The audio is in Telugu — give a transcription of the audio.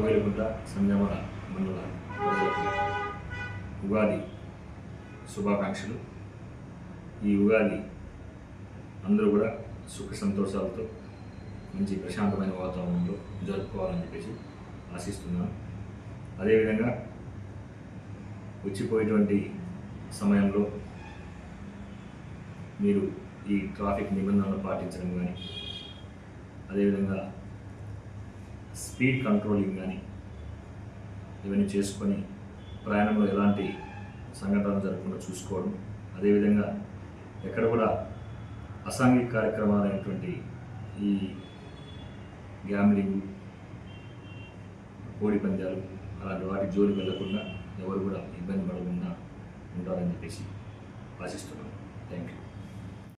కోయిలగుంట సంజమర మండల ఉగాది శుభాకాంక్షలు ఈ ఉగాది అందరూ కూడా సుఖ సంతోషాలతో మంచి ప్రశాంతమైన వాతావరణంలో జరుపుకోవాలని చెప్పేసి ఆశిస్తున్నాను. అదేవిధంగా వచ్చిపోయేటువంటి సమయంలో మీరు ఈ ట్రాఫిక్ నిబంధనలు పాటించడం కానీ అదేవిధంగా స్పీడ్ కంట్రోలింగ్ కానీ ఇవన్నీ చేసుకొని ప్రయాణంలో ఎలాంటి సంఘటనలు జరగకుండా చూసుకోవడం అదేవిధంగా ఎక్కడ కూడా అసాంఘిక కార్యక్రమాలైనటువంటి ఈ గ్యామ్లింగ్ కోడి పందాలు అలాంటి వాటి జోలికి వెళ్ళకుండా ఎవరు కూడా ఇబ్బంది పడకుండా ఉంటారని చెప్పేసి ఆశిస్తున్నాను. Thank you.